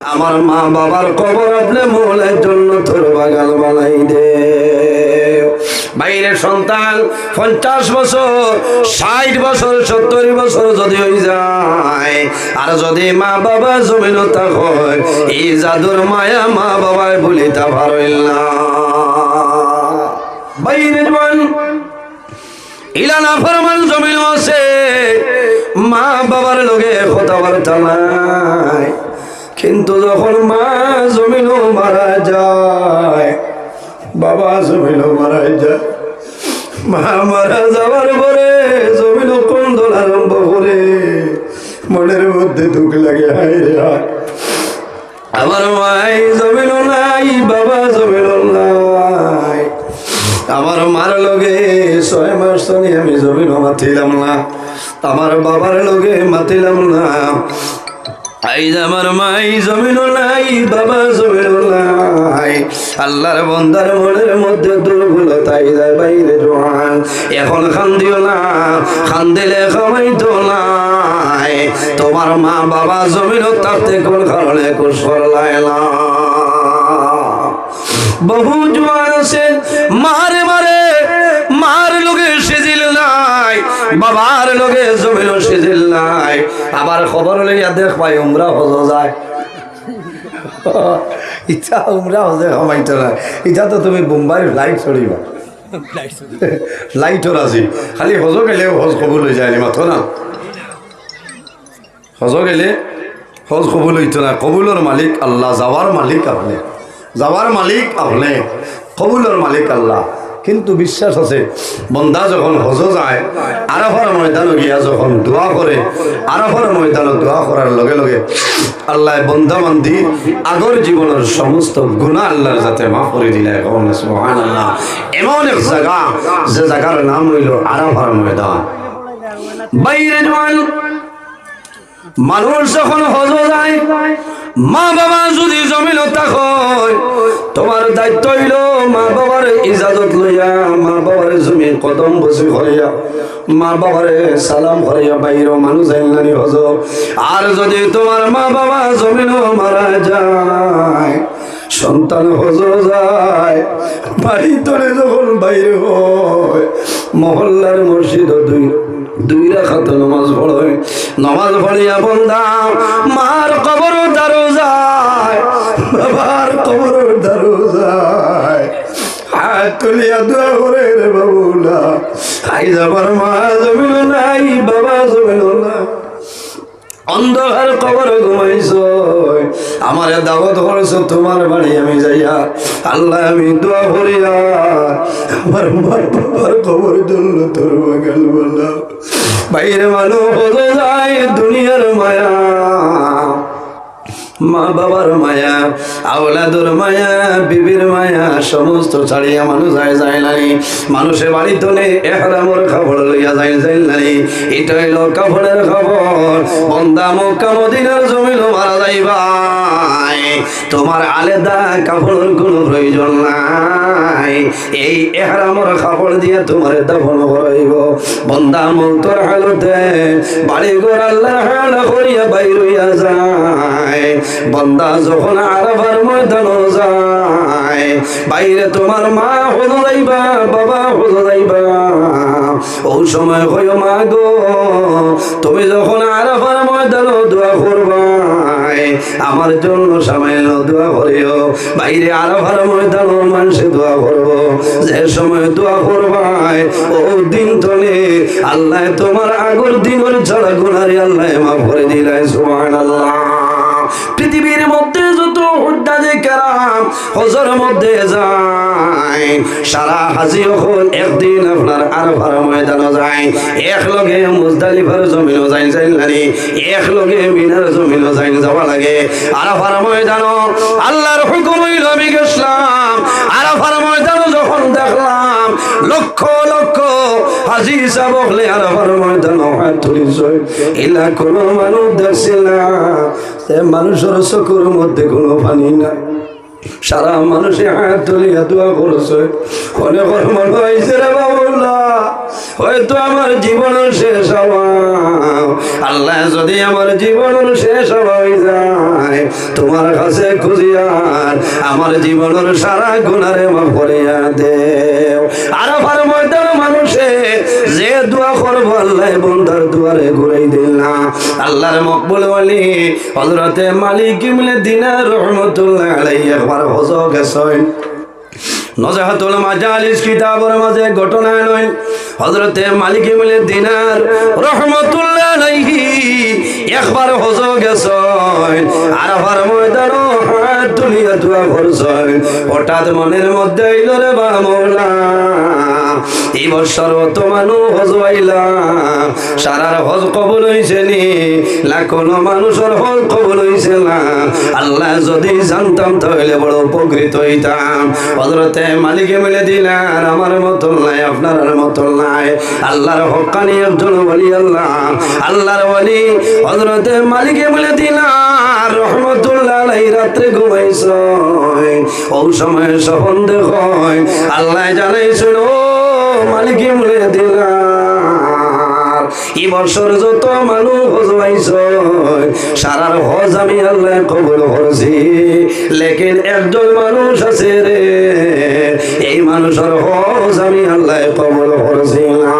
আমার মা বাবার কবর আপনি মোলের জন্য তোর বাগান বানাই দে। বাইরের সন্তান পঞ্চাশ বছর, ষাট বছর, সত্তর বছর যদি হয়ে যায়, আর যদি মা বাবা জমিনতা হয়, এই জাদুর মায়া মা বাবায় বলিতা পারইল না। বাইরে জোয়ান ইলানা ফরমান জমিন আছে, মা বাবার লগে কথাবার্তা নাই। কিন্তু যখন মা জমিনও মারা যায়, বাবা জমিনও মারা যায়, মা মারা যাওয়ার পরে জমিনও কন্দন আরম্ভ করে মনের মধ্যে দুঃখ লাগে, হায় আমার মাই জমিনও নাই, বাবা জমিনও নাই। আমার মার লগে ছয় মাস আমি জমিন মাতিলাম না। আমার বাবার লগে মাতিলাম না। আইজ আমার মাই জমিন নাই, বাবা জমিন নাই। আল্লাহর বন্দার মনের মধ্যে দুর্বলতাই যায় বাইরে জোয়ান। এখন খান দিও না খান দিলে খামাই তো নাই তোমার মা বাবা জমিন তাতে কোন কারণে কুসর লাইলা বহু জোয়ান আছে, মারে মারে, মার বাবার লোকে জমিল সেজিল নাই। আবার খবর লইয়া দেখ পাই উমরা হজ যায়। ইচ্ছা উমরা হজে হমাইতে না ইচ্ছা তো তুমি বোম্বাই লাইট চড়িবা লাইটর আছে খালি হজ গেলেও হজ কবুল যায় মাথো না? হজ গেলে হজ কবুল না কবুলের মালিক আল্লাহ যাওয়ার মালিক আপনি। যাওয়ার মালিক আপনি কবুলের মালিক আল্লাহ। কিন্তু বিশ্বাস আছে, বন্দা যখন হজ যায় আরাফার ময়দানে গিয়া যখন দোয়া করে আরাফার ময়দানে দোয়া করার লগে লগে আল্লাহ বন্দা বান্ধি আগর জীবনের সমস্ত গুণা আল্লাহর যাতে মাফ করে দিলে। সুবহানাল্লাহ। এমন এক জায়গা যে জায়গার নাম হইল আরাফার ময়দান। বাইরে মানুষ যখন হজ যায়, মা বাবা যদি জমিন হয় তোমার দায়িত্ব হইল মা বাবার ইজাজত লইয়া, মা বাবার জমি কদম বসে হইয়া মা বাবারে সালাম হইয়া বাইর মানুষ আইলানি হজ। আর যদি তোমার মা বাবা জমিন মারা যায়, সন্তান হজ যায়, বাড়ি তোরে যখন বাইরে হয়, মহল্লার মসজিদ দুই দুই রাখাতে নমাজ পড়ে নমাজ পড়িয়া বন্ধা মার কবর দারো যায়। বাবার কবর দারো যায়। হাত তুলিয়া দোয়া করে রে বাবুলা। আই যাবার মা জমিল নাই, বাবা জমিল নাই। অন্ধকার কবর ঘুমাইছ। আমার দাওয়াত করেছ তোমার বাড়ি আমি যাইয়া। আল্লাহ, আমি দোয়া করিয়া আমার মার বাবার কবর জন্য তোর বাগাল বলা বাইরে মানুষ যায়, দুনিয়ার মায়া। মা বাবার মায়া, আওলাদুর মায়া, বিবির মায়া, সমস্ত ছাড়িয়া মানুষ যায় যায় নাই। মানুষের বাড়ি তোলে এহরামর খবর লইয়া যায় যায় নাই। এটা হইল কাপড়ের খবর। বন্দা মক্কা মদিনার জমিল মারা যাইবাই। তোমার আলাদা কাপড়ের কোনো প্রয়োজন নাই। এই এহরামর কাপড় দিয়ে তোমার দাফন করাইব। বন্দা মুক্তর হালতে, বাড়ি ঘর আল্লাহ হাল করিয়া বাইর হইয়া যায়। বন্দা যখন আরবার ময়দান যায়, বাইরে তোমার মা হলো যাইবা, বাবা হলো যাইবা। ও সময় হইও মা গো, তুমি যখন আরবার ময়দান দোয়া আমার জন্য সামান্য দোয়া করিও। বাইরে আর ভালো ময়দান মানুষে দোয়া করব। যে সময় দোয়া করবাই ও দিন তলে আল্লাহ তোমার আগর দিনের ছাড়া গুণারে আল্লাহ মা করে দিলাই আল্লাহ পৃথিবীর মধ্যে কারাম, হজর মধ্যে যায় সারা হাজি হল একদিন আপনার আর ভার ময়দান যায় এক লগে মুজদালিফার জমিনও যাই যাই লাগে এক লগে মিনার জমিনও যাই, যাওয়া লাগে। আর ভার ময়দান আল্লাহর হুকুম হইল আমি গেছিলাম। আরফার ময়দান যখন দেখলাম লক্ষ লক্ষ। হাজি সাবকলে আরফার ময়দান হাত এলা কোনো মানুষ দেখছিল না। সে মানুষের চকুর মধ্যে কোনো পানি নাই। সারা মানুষে হাত তুলিয়া দোয়া করছে। অনেক হয়েছে রে বাবুল্লাহ, হয়তো আমার জীবন শেষ হওয়া। আল্লাহ যদি আমার জীবন শেষ হয়ে যায় তোমার কাছে খুঁজিয়ার আমার জীবনের সারা গুণারে করিয়া দেও। আরাফার ময়দান মানুষে, যে দোয়া করব আল্লাহ বন্ধার দুয়ারে ঘুরাই দিল না। আল্লাহর মকবুল বলি হজরতে মালিক ইমলে দিনের রহমতুল্লাহ আলাই একবার হজ গেছেন। নজাহাতুল মাজালিস কিতাবের মাঝে ঘটনা নয়। হযরতে মালিক ইবনে দিনার রাহমাতুল্লাহ আলাইহি একবার হজ গেছেন, আরাফার ময়দানে হাত তুলিয়া দোয়া করছেন হঠাৎ মনের মধ্যে এলো রে বা মৌলা। আল্লাহ যদি জানতাম তাহলে বড় উপকৃত হইতাম। হজরতে মালিকে মিলে আমার মতন নাই, আপনার মতন নাই। আল্লাহর হকানি একজন বলি আল্লাহ। আল্লাহর বলি হজরতে মালিকে মিলে দিলাম ঘুমাইছ। ও সময় সপন দেখ। আল্লাহ জানাইছিল মালিকে মিলে দিলাম এই বছর যত মানুষ সারার হজ আমি আল্লাহ কবল করছি। লেকিন একজন মানুষ আছে রে, এই মানুষের হজ আমি আল্লাহ কবল করছি না।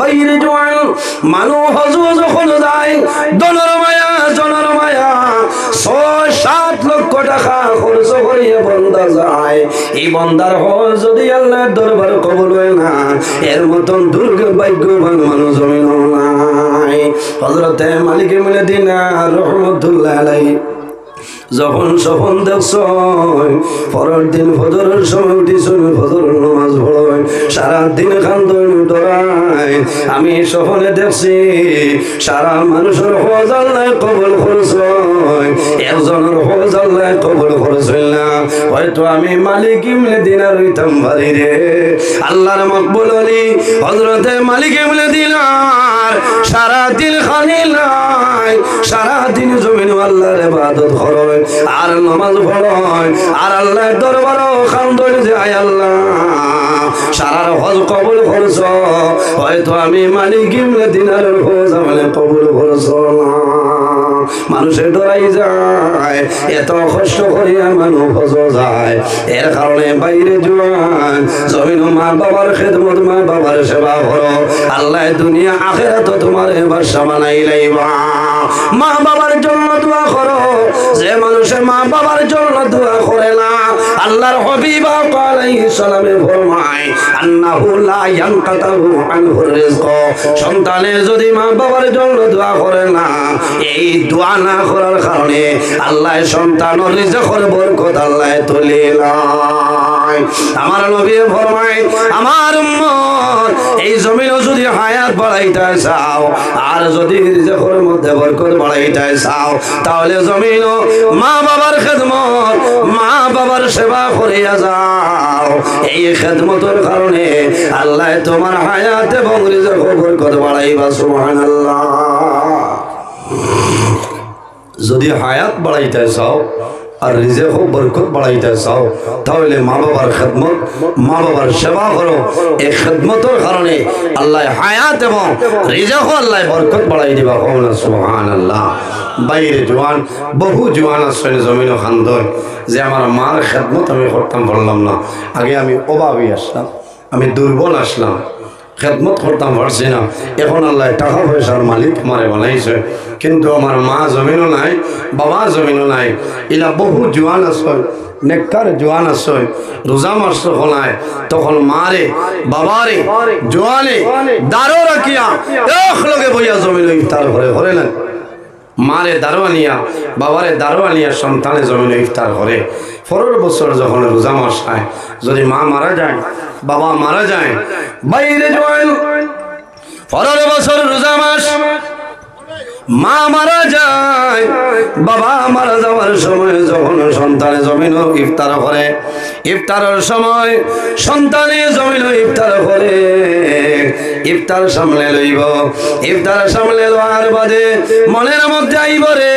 বাইরে জোয়ান মানুষ হজ যখন যায়, দনর করিয়ে যায়। এই বন্দার হজ যদি আল্লাহর দরবার কবল হয় না, এর মতন দুর্ভাগ্যবান মানুষ জমিন নাই। হজরতে মালিকে মিলে দিনা রহমতুল্লাহ যখন সপন দেখছ পরের দিন ফজরের সময় উঠিস ফজরের নামাজ পড়য় সারা দিন খান্দন ডরাই আমি সপনে দেখছি, সারা মানুষের হজ আল্লাহ কবল করছ একজনের হজ আল্লাহ কবল করছিল না। হয়তো আমি মালিক ইমলে দিনার হইতাম বাড়ি রে। আল্লাহর মকবুল আলী হজরতে মালিক ইমলে দিনার সারা দিন খালি নাই সারা দিন জমিন আল্লাহর ইবাদত করয় আর নামাজ পড়য়, আর আল্লাহ দরবার খান্দন যায় আল্লাহ। সারার হজ কবুল করছ, হয়তো আমি মালিক ইমলে দিনার হজ আমলে কবুল করছ না। মানুষে ডরাই যায়, এত কষ্ট করিয়া মানুষ হজ যায়। এর কারণে বাইরে জোয়ান, জমিন মা বাবার খেদমত, মা বাবার সেবা করো। আল্লাহ দুনিয়া আখেরা তো তোমার এবার সামানাই লাইবা। মা বাবার জন্য দোয়া মানুষে মা বাবার জন্য দোয়া করে না। আল্লাহর হবিবা পালাই সালামে ফরমায়, আন্নাহু লা ইয়ানকাতাহু আনহুর রিজক। সন্তানে যদি মা বাবার জন্য দোয়া করে না, এই দোয়া না করার কারণে আল্লাহ সন্তানের রিজকের বরকত আল্লাহ তুলে লয় আমার নবী ফরমায়, আমার উম্মত, এই জমিনও যদি হায়াত বাড়াইতে চাও, আর যদি রিজকের মধ্যে বরকত বাড়াইতে চাও, তাহলে জমিনও মা বাবার খেদমত মা বাবার সেবা করিয়া যাও। এই খেদমতের কারণে আল্লাহ তোমার হায়াত এবং রিজক বরকত বাড়াইবা, সুবহানাল্লাহ। যদি হায়াত বাড়াইতে চাও আর রিজেক বরকত বাড়াইতে চাও, তাহলে মা বাবার খেদমত মা বাবার সেবা করো। এই খেদমতের কারণে আল্লাহ হায়াত এবং রিজেক আল্লাহ বরকত বাড়াই দিবা কমলা সুহান আল্লাহ বাইরে জোয়ান, বহু জোয়ান আসলে জমিন খান্দয়, যে আমার মার খেদমত আমি করতাম, বললাম না। আগে আমি অভাবী আসলাম, আমি দুর্বল আসলাম। খেদমত করতাম, পারছি না। এখন আল্লাহ টাকা পয়সার মালিক আমারে বানাইছে। কিন্তু আমার মা জমিনও নাই, বাবা জমিনও নাই। ইলা বহু জোয়ান আছে, নেককার জোয়ান আছে, রোজা মাস হলায় তখন মারে, বাবারে, জোয়ানে, দারো রাখিয়া, এক লগে বইয়া জমিন ইফতার করে করে না? মারে দারোয়ানিয়া বাবারে আনিয়া সন্তানে জমিনে ইফতার করে পরের বছর যখন রোজা মাস হয়, যদি মা মারা যায় বাবা মারা যায়। বাইরে জয়েন, পরের বছর রোজা মাস, মা মারা যায়। বাবা মারা যাওয়ার সময় যখন সন্তানে জমিন ইফতার করে, ইফতারের সময় সন্তানে জমিন ইফতার করে, ইফতার সামলে লইব। ইফতার সামলে লওয়ার বাদে মনের মধ্যে আইব রে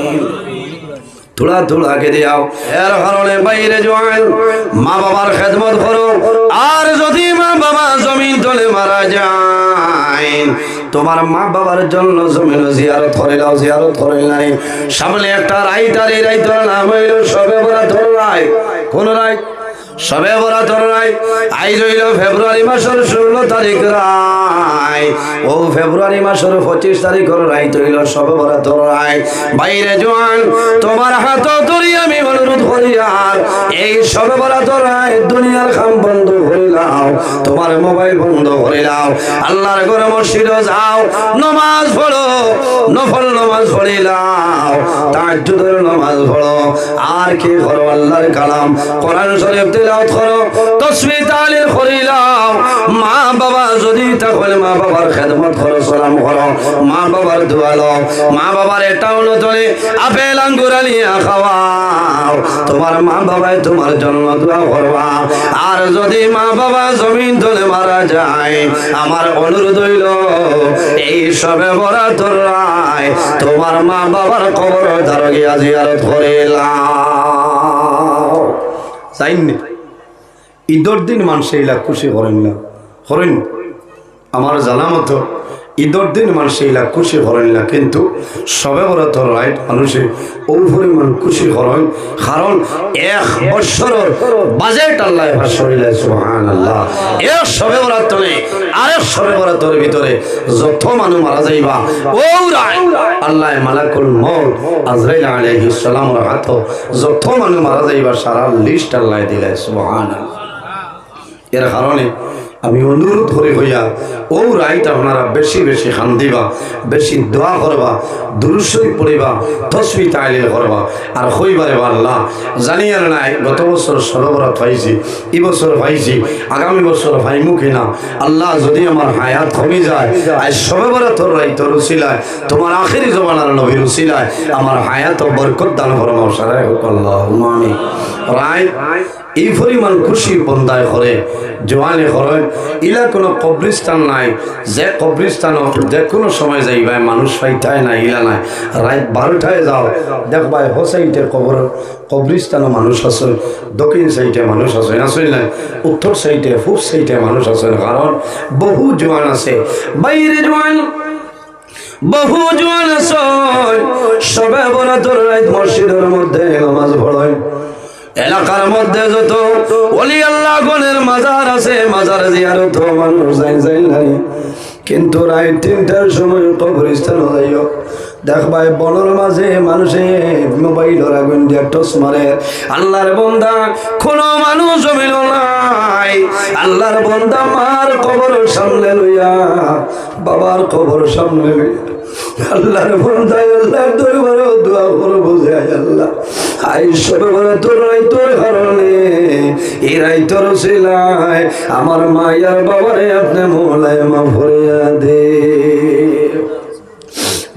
থোড়া ধুলা কে দিয়াও এর কারণে বাইরে জোয়ান, মা বাবার খেদমত করো। আর যদি মা বাবা জমিন তলে মারা যায় তোমার মা বাবার জন্য জমিন জিয়ারত করে নাও, জিয়ারত করে নাই। সামনে একটা রাইতার এই রাইতার নাম হইল সবে বলা ধর রায়। কোন রায়? সবে বরা তোর নাই। আই রইল ফেব্রুয়ারি মাসের ষোলো তারিখ রায়। ও ফেব্রুয়ারি মাসের পঁচিশ তারিখ রায় তৈল সবে বরা তোর রায়। বাইরে জোয়ান, তোমার হাত ধরি আমি অনুরোধ করি আর। এই সবে বরা তোর রায়, দুনিয়ার খাম বন্ধ করিলাম তোমার মোবাইল বন্ধ করিলাম আল্লাহর ঘরে মসজিদ যাও, নমাজ পড়ো, নফল নমাজ পড়িলাম তাজ্জুদের নমাজ পড়ো। আর কি করো আল্লাহর কালাম? কোরআন শরীফ তেলাওয়াত করো। তসবিহ তালিল করিলাম। মা বাবা যদি তাহলে মা বাবার খেদমত করো, সালাম করো। মা বাবার দোয়া লও। মা বাবার এটাও নতলে আপেল, আঙ্গুর আনিয়া খাওয়াও। তোমার মা বাবাই তোমার জন্য দোয়া করবা। আর যদি মা বাবা জমিন তলে মারা যায়, আমার অনুরোধ হইল, এই সবে বরা তোর তোমার মা বাবার কবর ধার গিয়া জিয়ারত করিলাম যাইনি ঈদর দিন মানুষ এইলা খুশি করেন না। করেন আমার জানা মতো ঈদর দিন মানুষ এইলা খুশি করেন না, কিন্তু সবে বরাত রাইট মানুষে ও পরিমাণ খুশি করেন কারণ এক বৎসরের বাজেট আল্লাহ আল্লাহ এক সবে বরাত আরেক সবে বরাতের ভিতরে যত মানুষ মারা যাইবা ও রায় আল্লাহ মালাকুল মৌত আজরাইল আলাইহিস সালাম হাত যত মানুষ মারা যাইবা, সারা লিস্ট আল্লাহ দিলে সুহান আল্লাহ এর কারণে আমি অনুরোধ করি হইয়া, ও রাইট আপনারা বেশি বেশি খান দিবা বেশি দোয়া করবা দুরুসই পড়িবা, তসবি তাইলে করবা, আর হইবারে আল্লাহ জানি আর নাই গত বছর সরবরাত পাইছি এই বছর পাইছি, আগামী বছর পাইমু কিনা, আল্লাহ যদি আমার হায়াত কমে যায়, আজ সবেবরা তোর রাই তোর উসিলায় তোমার আখেরি জমানার নবীর উসিলায় আমার হায়াত বরকত দান ফরমাও সারাই হোক আল্লাহ রায় এই পরিমাণ খুশি বন্দায় করে জোয়ানে করেন ইলা কোনো কবরিস্তান নাই, যে কবরিস্তান যে কোনো সময় যাই যাইবাই মানুষ পাইতায় না ইলা নাই। রাত বারোটায় যাও দেখবাই হো সাইডে কবর কবরিস্তানও মানুষ আছে, দক্ষিণ সাইডে মানুষ আছে আসলে নাই? উত্তর সাইডে, পূব সাইডে মানুষ আছে, কারণ বহু জোয়ান আছে। বাইরে জোয়ান, বহু জোয়ান আছে, সবে বলা তোর মসজিদের মধ্যে নামাজ পড়ায় এলাকার মধ্যে যত অলি আল্লাহ গণের মাজার আছে, মাজার জিয়ারত মানুষ যাই যাই নাই। কিন্তু রাত তিনটার সময় কবরস্থান যাইও দেখবাই বনের মাঝে মানুষে মোবাইলের আগুন দিয়ে টস মারে। আল্লাহর বন্দা কোনো মানুষ জমিল নাই। আল্লাহর বন্দা মার কবর সামনে লইয়া, বাবার কবর সামনে লইয়া। আল্লাহর বন্দায় আল্লাহর দরবারে দোয়া করব যে আল্লাহ। আমার মায়ার বাবারে আপনি মোলায় মা ভরিয়া দে।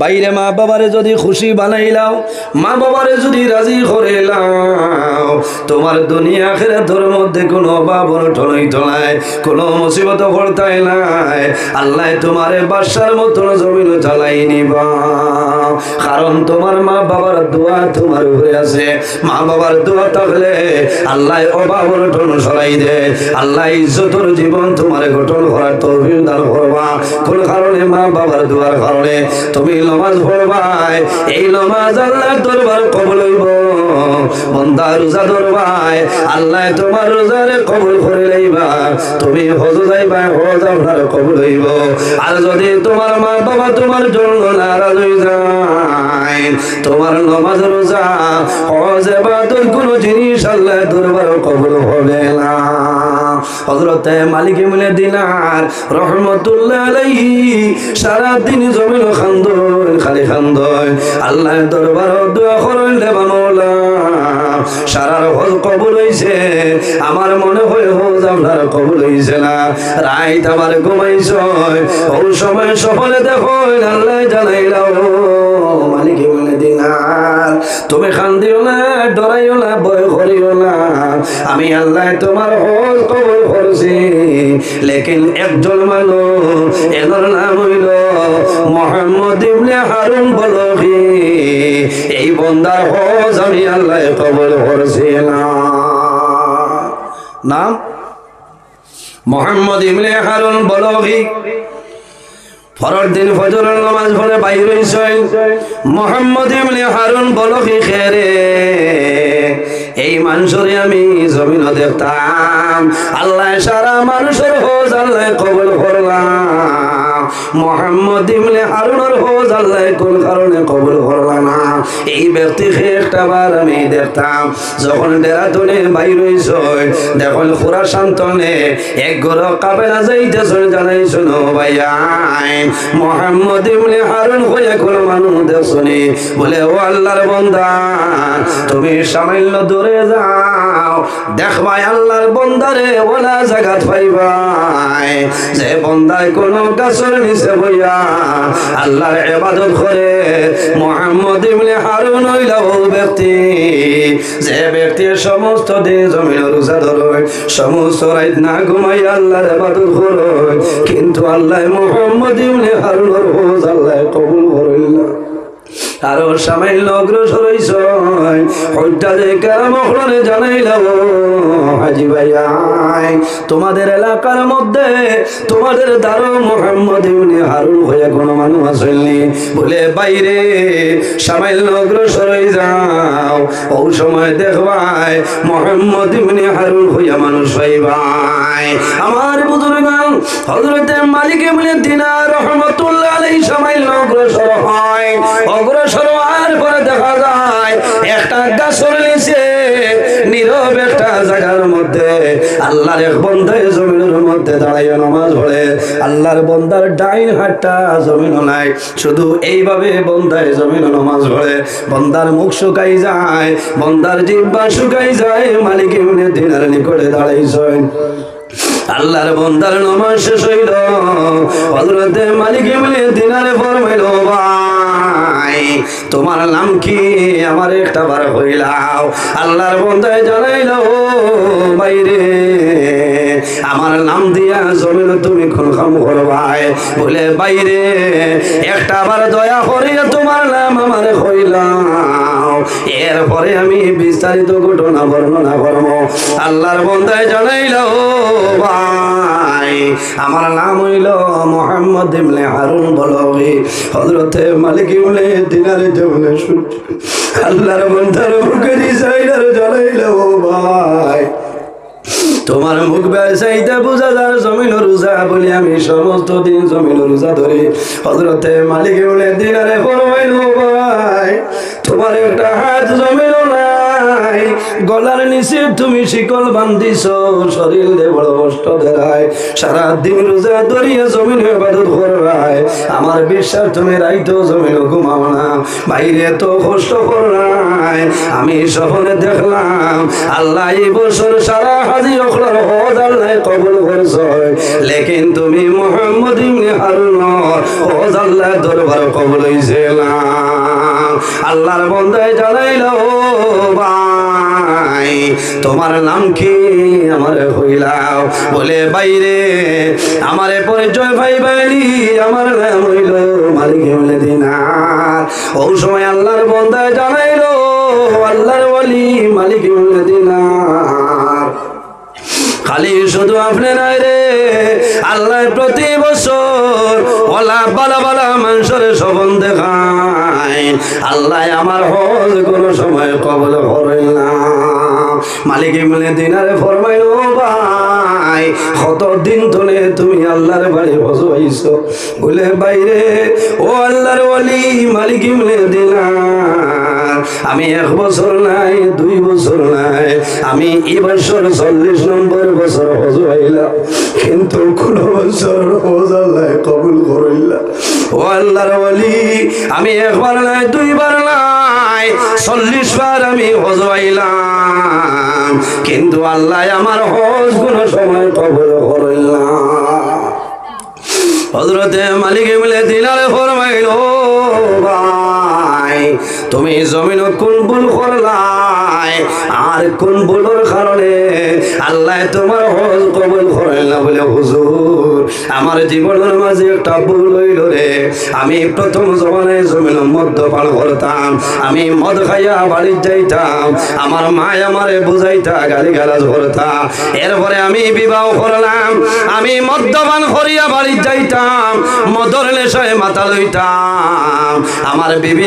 বাইরে মা বাবারে যদি খুশি বানাইলাও মা বাবারে যদি রাজি করিলাও তোমার দুনিয়া খেরে তোর মধ্যে কোনো অভাব ঠনই ঠনাই কোনো মুসিবত ভর্তাই নাই। আল্লাহ তোমারে বাসার মতন জমিন চালাই নিবা। কারণ তোমার মা বাবার দোয়া তোমার উপরে আছে। মা বাবার দোয়া থাকলে আল্লাহ অভাব ঠন সরাই দে। আল্লাহ ইজ্জতর জীবন তোমার গঠন করার তৌফিক দান করবা। কোন কারণে মা বাবার দোয়ার কারণে তুমি নমাজ পড়বাই এই নমাজ আল্লাহ দরবার কবল হইব। বন্দা রোজা ধরবাই আল্লাহ তোমার রোজারে কবল করে লইবা তুমি হজ যাইবা, হজ আপনার কবল হইব। আর যদি তোমার মা বাবা তোমার জন্য নারাজ হয়ে যায়, তোমার নমাজ রোজা, হজ এবাদত কোন জিনিস আল্লাহ দরবার কবল হবে না। হজরতে মালিক মিলে দিনার রহমতুল্লাহ সারা দিন জমিল খান্দন, খালি খান্দন। আল্লাহ দরবার সারার হজ কবুল হইছে। আমার মনে হয় হজ আপনার কবুল হইছে না। রাইত আবার ঘুমাইছ। ওই সময় সফলে দেখো, আল্লাহ জানাইলাও। তুমি খান্দিও না, ডরাইও না, ভয় করিও না। আমি আল্লাহ তোমার হজ কবুল করছি। লেকিন একজন মানুষ এদের নাম হইল মোহাম্মদ ইবনে হারুন বলহি এই বন্দার হজ আমি আল্লাহ কবুল করছি না নাম? মোহাম্মদ ইবনে হারুন বলহি পরের দিন ফজরের নামাজ পড়ে বাইর হইছেন মোহাম্মদ ইবনে হারুন বলহি খেরে? এই মানুষরে আমি জমিন দেখতাম। আল্লাহ সারা মানুষের হোজ আল্লাহ কবল করলাম। মোহাম্মদ ইবনে হারুনের হোজ আল্লাহ কোন কারণে কবল করলাম না? এই ব্যক্তিকে একটা বার, আমি দেখতাম যখন ডেরাতনে বাইর হইছ, দেখুন খুরা শান্তনে এক মোহাম্মদ হারুন হয়ে কোন মানুষ বলে, ও আল্লাহর তুমি সামান্য দূরে যাও। দেখবাই আল্লাহর বন্দারে ওলা জাগাত পাইবাই। যে বন্দায় কোন গাছের নিচে বইয়া, আল্লাহর ইবাদত করে মোহাম্মদ ইবনে হারুন হইল ব্যক্তি, যে ব্যক্তি সমস্ত দিন জমিন রোজা ধরে সমস্ত রাত না ঘুমাই আল্লাহর ইবাদত করে কিন্তু আল্লাহ মোহাম্মদ ইবনে হারুনের হোজ আল্লাহ কবুল করিল। না আরও সামান্য অগ্রসর কেরাম জানাইলাম হাজি ভাই তোমাদের এলাকার মধ্যে তোমাদের দারো মোহাম্মদ ইবনে হারুন হয়ে কোনো মানুষ আসেননি। বলে, বাইরে সামান্য অগ্রসর হয়ে যাও। ও সময় দেখবাই মোহাম্মদ ইবনে হারুন হইয়া মানুষ হইবাই। আমার বুজুর্গান হযরতে মালিক ইবনে দিনার রহমাতুল্লাহ আলাইহি সামান্য অগ্রসর হয়। অগ্রসর হওয়ার পরে দেখা যায়, একটা গাছর নিচে নীরব একটা জায়গার মধ্যে। আল্লাহর এক বন্ধায় জমিনের মধ্যে দাঁড়াইয়া নামাজ পড়ে। আল্লাহর বন্দার ডাইন হাতটা জমিনও নাই, শুধু এইভাবে বন্ধায় জমিন নামাজ পড়ে। বন্দার মুখ শুকাই যায় বন্দার জিব্বা শুকাই যায়, মালিক এমনি দিনের নিকটে দাঁড়াইছেন। আল্লাহর বন্দার নমাজ শেষ হইল। হজরতে মালিক এমনি দিনারে ফরমাইল ভাই, তোমার নাম কি? আমার একটা বার হইলাও। আল্লাহর বন্দায় জানাইল বাইরে আমার নাম দিয়া জমিন তুমি কোন কাম করবাই বলে বাইরে একটা বার দয়া করিয়া তোমার নাম আমার হইলাম এরপরে আমি বিস্তারিত ঘটনা বর্ণনা করব। আল্লাহর বন্ধায় জানাইল ভাই, আমার নাম হইল মোহাম্মদ ইমলে হারুন বলবি। হজরতে মালিক ইমলে দিনারে জমলে আল্লাহর বন্ধার মুখে জানাইল ভাই তোমার মুখ ব্যবসায়ীতে বোঝা যার জমিন রোজা বলি আমি সমস্ত দিন জমিন রোজা ধরি। হজরতে মালিক দিনারে ফরমাইল ভাই, তোমার একটা হাত জমিন গলার নিচে তুমি শিকল বান্ধিছ, শরীর দে রোজা ধরিয়ে। আমার বিশ্বাস, তুমি রাইতো ঘুমাও না। বাইরে তো কষ্ট আমি সফরে দেখলাম, আল্লাহ এই বছর সারা হাজি অখলার কবুল করছ। লেকিন তুমি মোহাম্মদ ইবনে হারুন দরবার কবুল আল্লাহর বন্দায় জানাইল ভাই তোমার নাম কি? আমার হইলাও। বলে, বাইরে, আমারে পরিচয় ভাই বাইরি আমার নাম হইল মালিক ও সময় আল্লাহর বন্দায় জানাইল, আল্লাহর বলি মালিক খালি শুধু আপনি নাই রে আল্লাহ প্রতি বছর ওলা বালা বালা মানুষের সবন দেখায়। আল্লাহ আমার হজ কোনো সময় কবল করে না। মালিক মিলে দিনারে ফরমাইল ভাই কত দিন ধরে তুমি আল্লাহর বাড়ি হইছো বলে বাইরে ও আল্লাহর ওয়ালি, মালিক মিলে দিনার আমি এক বছর নাই, দুই বছর নাই, আমি এই বছর চল্লিশ নম্বর বছর হজ কিন্তু কোন বছর হজ আল্লাহ কবুল করিলাম। ও আল্লাহর ওয়ালি, আমি একবার নাই, দুইবার নাই। নাই। চল্লিশ বার আমি হজ কিন্তু আল্লাহ আমার হজ কোন সময় কবর করলাম হজরতে মালিক মিলে দিনারে ফরমাইল তুমি জমিন কোন ভুল করলাই? আর কোন ভুলের কারণে আল্লাহ তোমার হজ কবুল করে না বলে, হুজুর, আমার জীবনের মাঝে একটা ভুল হইল রে। আমি প্রথম জমানে জমিন মদ্যপান করতাম, আমি মদ খাইয়া বাড়ির যাইতাম, আমার মা আমারে বুঝাইতা গালি গালাজ করতাম এরপরে আমি বিবাহ করলাম, আমি মদ্যপান করিয়া বাড়ির যাইতাম, মদর নেশায় মাথা লইতাম। আমার বিবি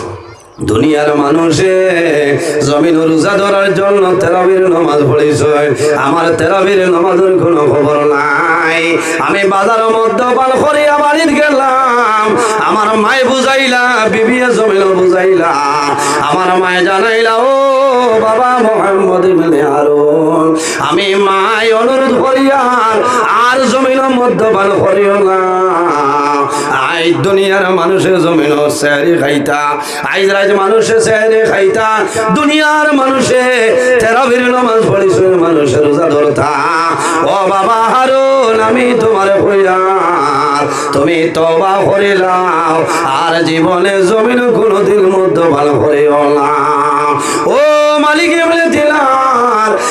দুনিয়ার মানুষে জমিন রোজা ধরার জন্য তেরাবির নামাজ পড়েছ। আমার তেরাবির নামাজের কোনো খবর নাই। আমি বাজার মধ্যে পাল করিয়া বাড়ির গেলাম। আমার মায় বুঝাইলা বিবিয়া জমিন বুঝাইলা। আমার মায় জানাইলা, ও বাবা মোহাম্মদ মিলে আরুন আমি মায় অনুরোধ করিয়ার আর জমিন মধ্যে পাল করিও না। দুনিয়ার মানুষের জমিন স্যারি খাইতা। আইজ রাজ মানুষে স্যারি খাইতা। দুনিয়ার মানুষে তেরাবির নামাজ পড়িছে মানুষের রোজা ধরতা। ও বাবা হারুন, আমি তোমার হইয়ার তুমি তবা করিলাও আর জীবনে জমিন কোনোদিন মধ্যে ভালো করিও না। ও মালিক বলে দিলাম।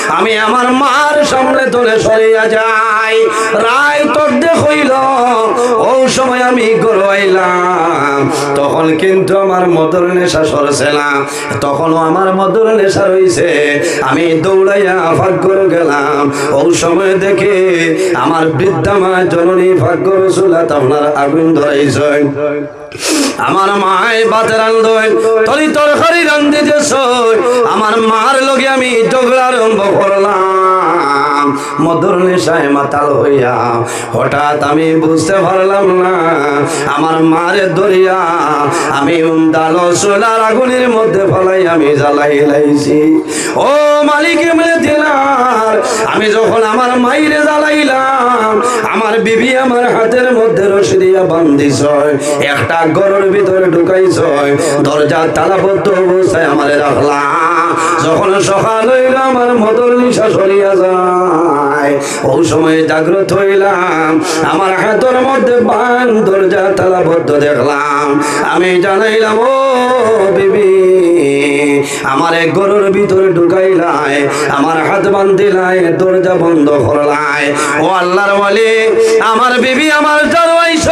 আমি আমার মার সামনে তোলে সরিয়া যাই। রায় তোর হইল, ও সময় আমি গড়াইলাম। তখন কিন্তু আমার মদর নেশা সরছে না। তখনও আমার মদর নেশা রইছে। আমি দৌড়াইয়া ভাগ্য গেলাম। ও সময় দেখে আমার বৃদ্ধা মা জননী ভাগ্য রসুলা আপনার আগুন ধরাইছে। আমার মায় বাতে রান্ধই তরি তরকারি রান্ধিতে আমার মার লগে আমি ঝগড়া আরম্ভ করলাম। মধুর নেশায় মাতাল হইয়া, হঠাৎ আমি বুঝতে পারলাম না, আমার মারে দরিয়া আমি ডালো সোলার আগুনের মধ্যে ফলাই আমি জ্বালাই লাইছি। ও মালিক মিলে দিলার আমি যখন আমার মাইরে জ্বালাইলাম, আমার বিবি আমার হাতের মধ্যে রশি দিয়া বান্ধিছ একটা ঘরের ভিতরে ঢুকাইছ দরজা তালাবদ্ধ অবস্থায় আমারে রাখলাম। যখন সকাল হইল, আমার মদর নিশা সরিয়া যায়। জাগ্রত হইলাম। আমার হাতের মধ্যে বান দরজা তালাবদ্ধ দেখলাম। আমি জানাইলাম, ও বিবি, আমার এক গরুর ভিতরে ঢুকাইলাই আমার হাত বান্ধিলাই দরজা বন্ধ করলাই ও আল্লাহর বলে আমার বিবি আমার জড়াইছ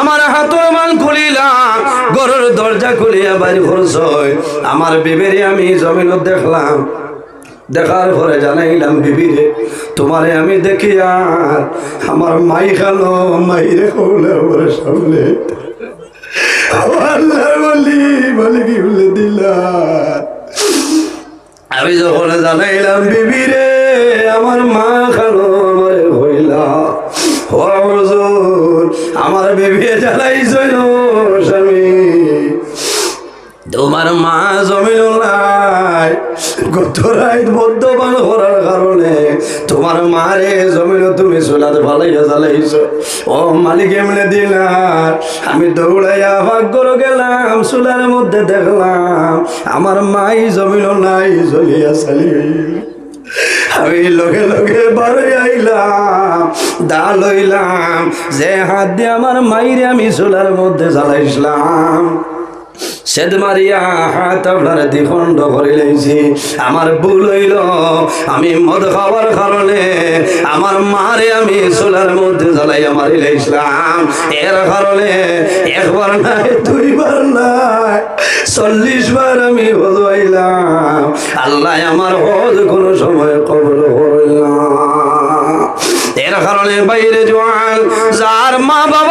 আমার হাতের মান খুলিলাম গরুর দরজা খুলিয়া বাড়ি করছ আমার বিবেরে আমি জমিনত দেখলাম। দেখার পরে জানাইলাম বিবিরে, তোমারে আমি দেখি আর আমার মাই খালো মাইরে কৌলে আমার সামনে। আমি যখন জানাইলাম বিবি রে আমার মা খালো আমারে হইলা আমার বিবি জানাইছিল স্বামী। তোমার মা জমিন তুমি আমি দৌড়াইয়া ভাগ্য গেলাম মধ্যে দেখলাম আমার মাই জমিন নাই, জ্বলিয়া চালি আমি লগে লগে বারে আইলাম দা লইলাম, যে হাত দিয়ে আমার মাইরে আমি চুলার মধ্যে জ্বালাইছিলাম। সেদ মারিয়া হাত আপনার দ্বিখণ্ড করে লেছি আমার ভুল হইল। আমি মদ খাওয়ার কারণে আমার মারে আমি চুলার মধ্যে জ্বালাইয়া মারি লাইছিলাম এর কারণে একবার নাই, দুইবার নাই চল্লিশ বার আমি হজবাইলাম আল্লাহ আমার হজ কোনো সময় কবল করলাম এর কারণে বাইরে জোয়ান, যার মা বাবা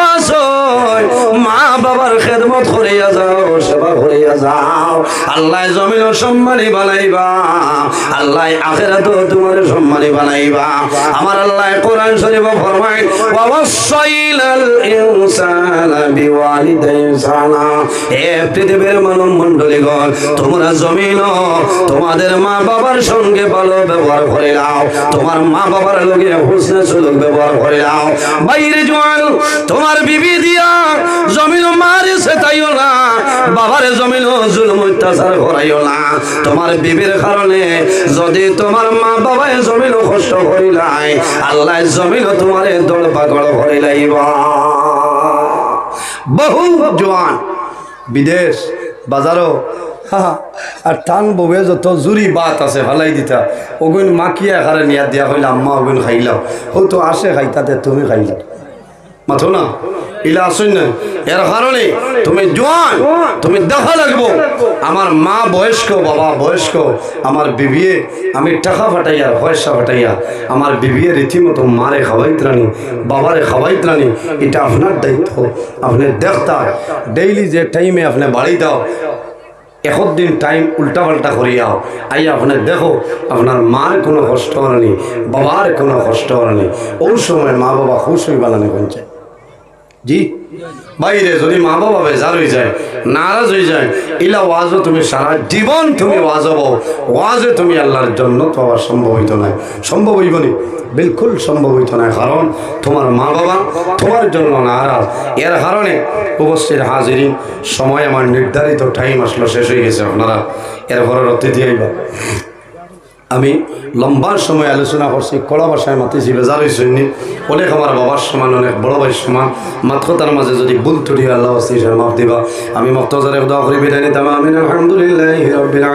মা বাবার খেদমত করিয়া যাও, সেবা করিয়া যাও। আল্লাহ জমিন সম্মানী বানাইবা। আল্লাহ তোমার সম্মানী বানাইবা। আমার আল্লাহ কোরআন শরীফ ফরমায় ওয়াসাইলাল বিওয়ালিদাই পৃথিবীর মানব মণ্ডলী গণ তোমরা জমিন, তোমাদের মা বাবার সঙ্গে ভালো ব্যবহার করে নাও। তোমার মা বাবার লগে হুসনে সুলুক ব্যবহার করে নাও। বাইরে জোয়ান, তোমার বিবি দিয়া জমিন মারে সে তাইও না? বাবারে জমিন জুলুম অত্যাচার করাইও না। তোমার বিবির কারণে যদি তোমার মা বাবায় জমিন কষ্ট করিলাই আল্লাহ জমিন তোমারে দৌড় পাগড় করিলাইবা বহু জোয়ান, বিদেশ, বাজারও আর টান ববে যত জুরি বাত আছে, ভালাই দিতা ওগুন মাকিয়া খারে নিয়া দিয়া হইলে, আম্মা ওগুন খাইলাও ও তো আসে খাইতাতে, তুমি খাইলাও মাথো না। ইলা আসুন এর কারণে তুমি জোয়ান, তুমি দেখা লাগবো। আমার মা বয়স্ক, বাবা বয়স্ক, আমার বিবিয়ে, আমি টাকা ফাটাইয়া, পয়সা ফাটাইয়া, আমার বিবিয়ে রীতিমতো মারে খাওয়াইত রানি, বাবারে খাওয়াইত রানি, এটা আপনার দায়িত্ব, আপনি দেখতা। ডেইলি যে টাইমে আপনি বাড়ি দাও এখন দিন টাইম উল্টা পাল্টা করিয়াও আই আপনি দেখো, আপনার মার কোনো কষ্ট হয়নি, বাবার কোনো কষ্ট হয়নি। ওই সময় মা বাবা খুশ বানানো পঞ্চায় জি? বাইরে যদি মা বাবা বেজার হয়ে যায়, নারাজ হয়ে যায়, ইলা ওয়াজও তুমি সারা জীবন তুমি ওয়াজ হব। ওয়াজে তুমি আল্লাহর জন্য পাওয়া সম্ভব হইতো না। সম্ভব হইব নি? বিলকুল সম্ভব হইতো না। কারণ তোমার মা বাবা তোমার জন্য নারাজ। এর কারণে উপস্থিত হাজিরিন সময় আমার নির্ধারিত টাইম আসলো, শেষ হয়ে গেছে আপনারা। এর ঘরের অতিথি আইবা। আমি লম্বা সময় আলোচনা করছি, কড়া ভাষায় মাতিছি, বেজার হয়েছেন অনেক আমার বাবার সমান, অনেক বড় ভাই সমান। মাত্র তার মাঝে যদি ভুল ত্রুটি আল্লাহ আসছে মাফ দিবা। আমি মক্তজারে দোয়া করি, বিদায় নিতাম। আমিন, আলহামদুলিল্লাহ রব্বিল